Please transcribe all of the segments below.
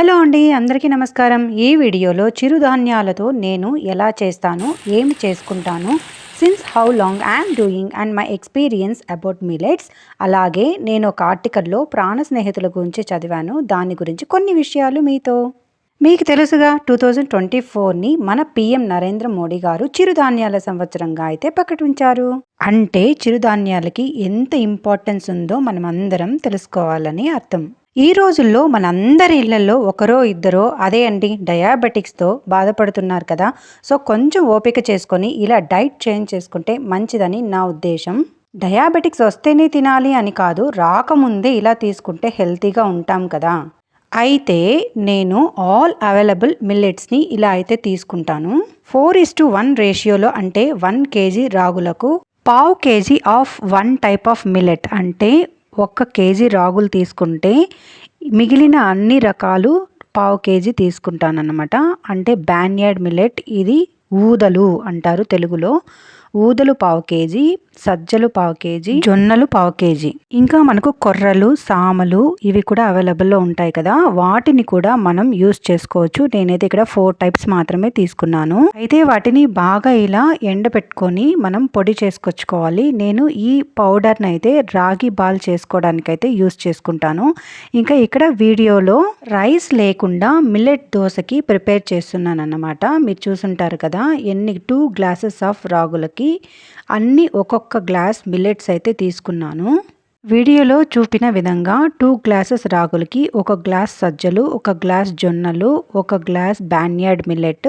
Hello అండి అందరికీ నమస్కారం. ఈ వీడియోలో చిరుధాన్యాలతో నేను ఎలా చేస్తాను ఏమి చేసుకుంటాను since how long I'm doing and my experience about millets అలాగే నేను ఒక ఆర్టికల్లో ప్రాణ స్నేహితుల గురించి చదివాను. దాని గురించి కొన్ని విషయాలు మీతో. మీకు తెలుసుగా టూ థౌజండ్ ట్వంటీ ఫోర్ని మన పిఎం నరేంద్ర మోడీ గారు చిరుధాన్యాల సంవత్సరంగా అయితే ప్రకటించారు. అంటే చిరుధాన్యాలకి ఎంత ఇంపార్టెన్స్ ఉందో మనం అందరం తెలుసుకోవాలని అర్థం. ఈ రోజుల్లో మనందరి ఇళ్ళలో ఒకరో ఇద్దరో అదే అండి డయాబెటిక్స్తో బాధపడుతున్నారు కదా. సో కొంచెం ఓపిక చేసుకొని ఇలా డైట్ చేంజ్ చేసుకుంటే మంచిదని నా ఉద్దేశం. డయాబెటిక్స్ వస్తేనే తినాలి అని కాదు రాకముందే ఇలా తీసుకుంటే హెల్తీగా ఉంటాం కదా. అయితే నేను ఆల్ అవైలబుల్ మిల్లెట్స్ని ఇలా అయితే తీసుకుంటాను. ఫోర్ ఇస్ టు వన్ రేషియోలో అంటే వన్ కేజీ రాగులకు పావు KG of one type of millet అంటే ఒక్క కేజీ రాగులు తీసుకుంటే మిగిలిన అన్ని రకాలు పావు కేజీ తీసుకుంటానన్నమాట. అంటే బ్యాన్యార్డ్ మిల్లెట్ ఇది ఊదలు అంటారు తెలుగులో. ఊదలు పావు కేజీ సజ్జలు పావు కేజీ జొన్నలు పావు కేజీ. ఇంకా మనకు కొర్రలు సామలు ఇవి కూడా అవైలబుల్లో ఉంటాయి కదా. వాటిని కూడా మనం యూస్ చేసుకోవచ్చు. నేనైతే ఇక్కడ ఫోర్ టైప్స్ మాత్రమే తీసుకున్నాను. అయితే వాటిని బాగా ఇలా ఎండబెట్టుకొని మనం పొడి చేసుకొచ్చుకోవాలి. నేను ఈ పౌడర్ని అయితే రాగి బాల్ చేసుకోవడానికి అయితే యూస్ చేసుకుంటాను. ఇంకా ఇక్కడ వీడియోలో రైస్ లేకుండా మిల్లెట్ దోశకి ప్రిపేర్ చేస్తున్నాను అన్నమాట మీరు చూసుంటారు కదా ఎన్ని టూ గ్లాసెస్ ఆఫ్ రాగులకి అన్ని ఒక్కొక్క గ్లాస్ మిల్లెట్స్ అయితే తీసుకున్నాను. వీడియోలో చూపిన విధంగా టూ గ్లాసెస్ రాగులకి ఒక గ్లాస్ సజ్జలు ఒక గ్లాస్ జొన్నలు ఒక గ్లాస్ బ్యాన్యార్డ్ మిల్లెట్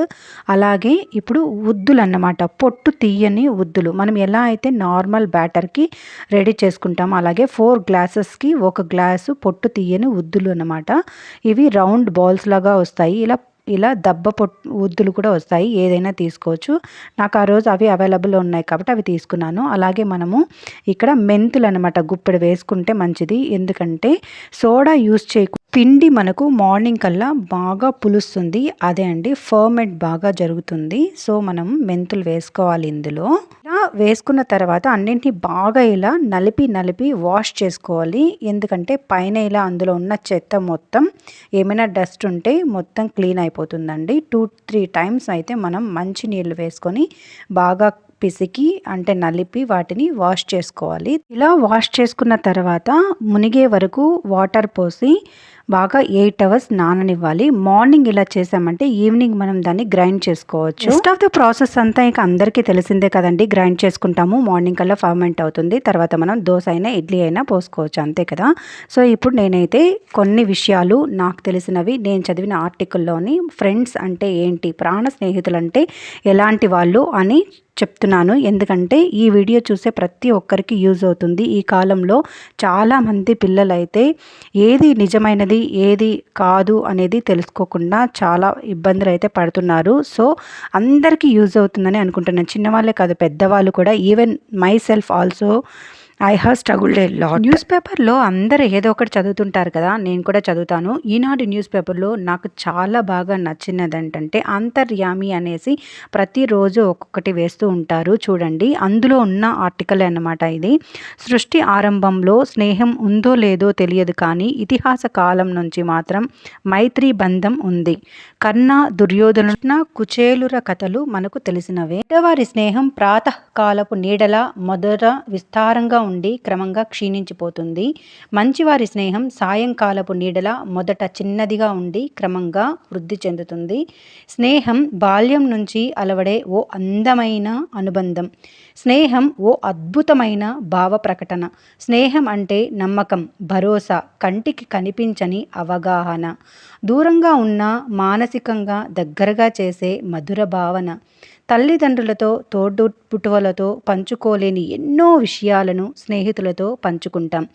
అలాగే ఇప్పుడు ఉద్దులు అన్నమాట పొట్టు తీయని ఉద్దులు. మనం ఎలా అయితే నార్మల్ బ్యాటర్కి రెడీ చేసుకుంటామో అలాగే ఫోర్ గ్లాసెస్కి ఒక గ్లాసు పొట్టు తీయని ఉద్దులు అన్నమాట. ఇవి రౌండ్ బాల్స్ లాగా వస్తాయి. ఇలా ఇలా దెబ్బ పొట్ ఉద్దులు కూడా వస్తాయి. ఏదైనా తీసుకోవచ్చు. నాకు ఆ రోజు అవి అవైలబుల్ ఉన్నాయి కాబట్టి అవి తీసుకున్నాను. అలాగే మనము ఇక్కడ మెంతులు అనమాట గుప్పెడు వేసుకుంటే మంచిది. ఎందుకంటే సోడా యూస్ చేయకు పిండి మనకు మార్నింగ్ కల్లా బాగా పులుస్తుంది. అదే అండి ఫర్మెంట్ బాగా జరుగుతుంది. సో మనం మెంతులు వేసుకోవాలి ఇందులో. ఇలా వేసుకున్న తర్వాత అన్నింటినీ బాగా ఇలా నలిపి నలిపి వాష్ చేసుకోవాలి. ఎందుకంటే పైన ఇలా అందులో ఉన్న చెత్త మొత్తం ఏమైనా డస్ట్ ఉంటే మొత్తం క్లీన్ అయిపోతుందండి. టూ త్రీ టైమ్స్ అయితే మనం మంచి నీళ్ళు వేసుకొని బాగా పిసికి అంటే నలిపి వాటిని వాష్ చేసుకోవాలి. ఇలా వాష్ చేసుకున్న తర్వాత మునిగే వరకు వాటర్ పోసి బాగా ఎయిట్ అవర్స్ నాననివ్వాలి. మార్నింగ్ ఇలా చేసామంటే ఈవినింగ్ మనం దాన్ని గ్రైండ్ చేసుకోవచ్చు. రెస్ట్ ఆఫ్ ద ప్రాసెస్ అంతా ఇక అందరికీ తెలిసిందే కదండి. గ్రైండ్ చేసుకుంటాము మార్నింగ్ కల్లా ఫర్మెంట్ అవుతుంది తర్వాత మనం దోశ అయినా ఇడ్లీ అయినా పోసుకోవచ్చు అంతే కదా. సో ఇప్పుడు నేనైతే కొన్ని విషయాలు నాకు తెలిసినవి నేను చదివిన ఆర్టికల్లోని ఫ్రెండ్స్ అంటే ఏంటి ప్రాణ స్నేహితులు అంటే ఎలాంటి వాళ్ళు అని చెప్తున్నాను. ఎందుకంటే ఈ వీడియో చూసే ప్రతి ఒక్కరికి యూజ్ అవుతుంది. ఈ కాలంలో చాలామంది పిల్లలైతే ఏది నిజమైనది ఏది కాదు అనేది తెలుసుకోకుండా చాలా ఇబ్బందులు అయితే పడుతున్నారు. సో అందరికీ యూజ్ అవుతుందని అనుకుంటున్నాను. చిన్నవాళ్ళే కాదు పెద్దవాళ్ళు కూడా even myself also I have struggled a lot news పేపర్లో అందరూ ఏదో ఒకటి చదువుతుంటారు కదా నేను కూడా చదువుతాను. ఈనాడు న్యూస్ పేపర్లో నాకు చాలా బాగా నచ్చినది ఏంటంటే అంతర్యామి అనేసి ప్రతిరోజు ఒక్కొక్కటి వేస్తూ ఉంటారు చూడండి. అందులో ఉన్న ఆర్టికల్ అన్నమాట ఇది. సృష్టి ఆరంభంలో స్నేహం ఉందో లేదో తెలియదు కానీ ఇతిహాస కాలం నుంచి మాత్రం మైత్రి బంధం ఉంది. కర్ణ దుర్యోధన కుచేలుర కథలు మనకు తెలిసినవే. వారి స్నేహం ప్రాతకాలపు నీడల మొదట విస్తారంగా ఉండి క్రమంగా క్షీణించిపోతుంది. మంచివారి స్నేహం సాయంకాలపు నీడల మొదట చిన్నదిగా ఉండి క్రమంగా వృద్ధి చెందుతుంది. స్నేహం బాల్యం నుంచి అలవడే ఓ అందమైన అనుబంధం. స్నేహం ఓ అద్భుతమైన భావ ప్రకటన. స్నేహం అంటే నమ్మకం భరోసా కంటికి కనిపించని అవగాహన. దూరంగా ఉన్న మానసికంగా దగ్గరగా చేసే మధుర భావన. తల్లిదండ్రులతో తోడు పుట్టువలతో పంచుకోలేని ఎన్నో విషయాలను స్నేహితులతో పంచుకుంటాం.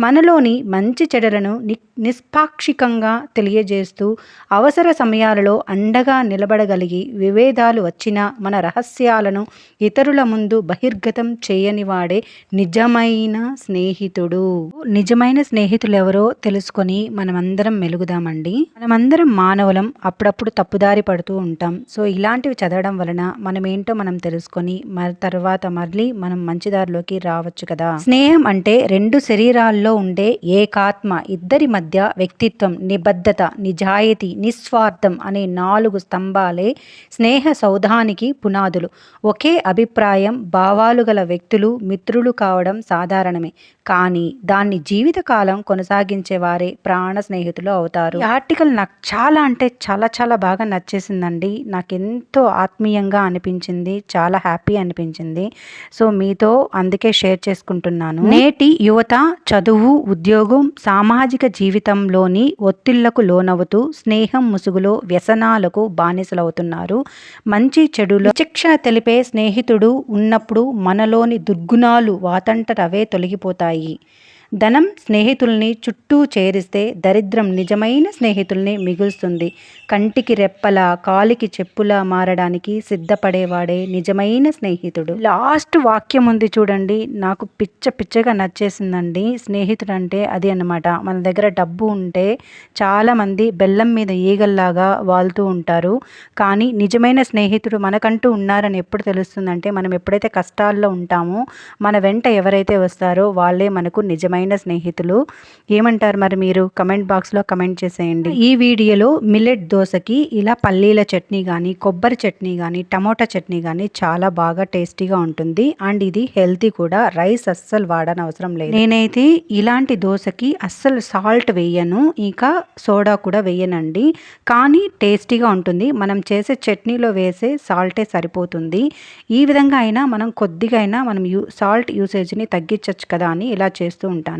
మనలోని మంచి చెడులను ని నిష్పాక్షికంగా తెలియజేస్తూ అవసర సమయాలలో అండగా నిలబడగలిగి విభేదాలు వచ్చినా మన రహస్యాలను ఇతరుల ముందు బహిర్గతం చేయని వాడే నిజమైన స్నేహితుడు. నిజమైన స్నేహితులు ఎవరో తెలుసుకొని మనమందరం మెలుగుదామండి. మనమందరం మానవులం అప్పుడప్పుడు తప్పుదారి పడుతూ ఉంటాం. సో ఇలాంటివి చదవడం వలన మనం ఏంటో మనం తెలుసుకొని మరి తర్వాత మళ్ళీ మనం మంచిదారిలోకి రావచ్చు కదా. స్నేహం అంటే రెండు శరీరాల్లో ఉండే ఏకాత్మ ఇద్దరి మధ్య వ్యక్తిత్వం నిబద్ధత నిజాయితీ నిస్వార్థం అనే నాలుగు స్తంభాలే స్నేహ సౌధానికి పునాదులు. ఒకే అభిప్రాయం భావాలు గల వ్యక్తులు మిత్రులు కావడం సాధారణమే. కానీ దాన్ని జీవితకాలం కొనసాగించే వారే ప్రాణ స్నేహితులు అవుతారు. ఈ ఆర్టికల్ నాకు చాలా అంటే చాలా చాలా బాగా నచ్చేసిందండి. నాకు ఎంతో ఆత్మీయంగా అనిపించింది చాలా హ్యాపీ అనిపించింది. సో మీతో అందుకే షేర్ చేసుకుంటున్నాను. నేటి యువత చదువు ఉద్యోగం సామాజిక జీవితంలోని ఒత్తిళ్ళకు లోనవుతూ స్నేహం ముసుగులో వ్యసనాలకు బానిసలవుతున్నారు. మంచి చెడులో విచక్షణ తెలిపే స్నేహితుడు ఉన్నప్పుడు మనలోని దుర్గుణాలు వాతంటరవే తొలగిపోతాయి. ధనం స్నేహితుల్ని చుట్టూ చేరిస్తే దరిద్రం నిజమైన స్నేహితుల్ని మిగులుస్తుంది. కంటికి రెప్పల కాలికి చెప్పులా మారడానికి సిద్ధపడేవాడే నిజమైన స్నేహితుడు. లాస్ట్ వాక్యం ఉంది చూడండి. నాకు పిచ్చ పిచ్చగా నచ్చేసిందండి స్నేహితుడు అంటే అది అన్నమాట. మన దగ్గర డబ్బు ఉంటే చాలామంది బెల్లం మీద ఈగల్లాగా వాళ్తూ ఉంటారు. కానీ నిజమైన స్నేహితుడు మనకంటూ ఉన్నారని ఎప్పుడు తెలుస్తుందంటే మనం ఎప్పుడైతే కష్టాల్లో ఉంటామో మన వెంట ఎవరైతే వస్తారో వాళ్ళే మనకు నిజమైన స్నేహితులు ఏమంటారు మరి మీరు? కమెంట్ బాక్స్లో కమెంట్ చేసేయండి. ఈ వీడియోలో మిల్లెట్ దోశకి ఇలా పల్లీల చట్నీ కానీ కొబ్బరి చట్నీ కానీ టమోటా చట్నీ కానీ చాలా బాగా టేస్టీగా ఉంటుంది. అండ్ ఇది హెల్తీ కూడా. రైస్ అస్సలు వాడనవసరం లేదు. నేనైతే ఇలాంటి దోశకి అస్సలు సాల్ట్ వేయను. ఇంకా సోడా కూడా వేయనండి. కానీ టేస్టీగా ఉంటుంది. మనం చేసే చట్నీలో వేసే సాల్టే సరిపోతుంది. ఈ విధంగా అయినా మనం కొద్దిగా అయినా మనం యూ సాల్ట్ యూసేజ్ని తగ్గించవచ్చు కదా అని ఇలా చేస్తూ ఉంటాను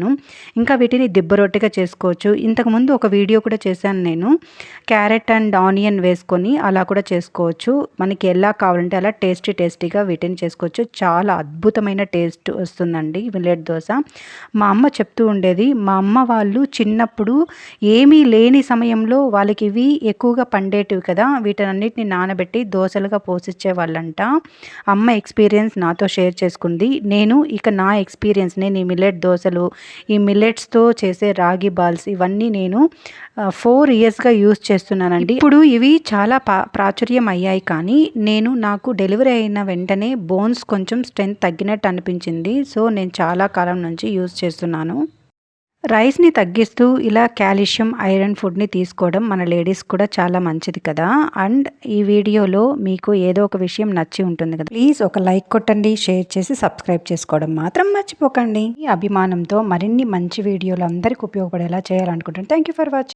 ఇంకా వీటిని దిబ్బ రొట్టెగా చేసుకోవచ్చు. ఇంతకుముందు ఒక వీడియో కూడా చేశాను నేను. క్యారెట్ అండ్ ఆనియన్ వేసుకొని అలా కూడా చేసుకోవచ్చు. మనకి ఎలా కావాలంటే అలా టేస్టీ టేస్టీగా వీటిని చేసుకోవచ్చు. చాలా అద్భుతమైన టేస్ట్ వస్తుందండి మిల్లెట్ దోశ. మా అమ్మ చెప్తూ ఉండేది మా అమ్మ వాళ్ళు చిన్నప్పుడు ఏమీ లేని సమయంలో వాళ్ళకి ఇవి ఎక్కువగా పండేటివి కదా వీటన్నిటిని నానబెట్టి దోశలుగా పోసిచ్చే వాళ్ళంట అమ్మ ఎక్స్పీరియన్స్ నాతో షేర్ చేసుకుంది. నేను ఇక నా ఎక్స్పీరియన్స్ నేను ఈ మిల్లెట్ దోశలు ఈ మిల్లెట్స్తో చేసే రాగి బాల్స్ ఇవన్నీ నేను ఫోర్ ఇయర్స్గా యూస్ చేస్తున్నానండి. ఇప్పుడు ఇవి చాలా ప్రాచుర్యం అయ్యాయి కానీ నేను నాకు డెలివరీ అయిన వెంటనే బోన్స్ కొంచెం స్ట్రెంత్ తగ్గినట్టు అనిపించింది. సో నేను చాలా కాలం నుంచి యూస్ చేస్తున్నాను. రైస్ని తగ్గిస్తూ ఇలా కాల్షియం ఐరన్ ఫుడ్ని తీసుకోవడం మన లేడీస్ కూడా చాలా మంచిది కదా. అండ్ ఈ వీడియోలో మీకు ఏదో ఒక విషయం నచ్చి ఉంటుంది కదా. ప్లీజ్ ఒక లైక్ కొట్టండి షేర్ చేసి సబ్స్క్రైబ్ చేసుకోవడం మాత్రం మర్చిపోకండి. ఈ అభిమానంతో మరిన్ని మంచి వీడియోలు అందరికీ ఉపయోగపడేలా చేయాలనుకుంటున్నాను. Thank you for watching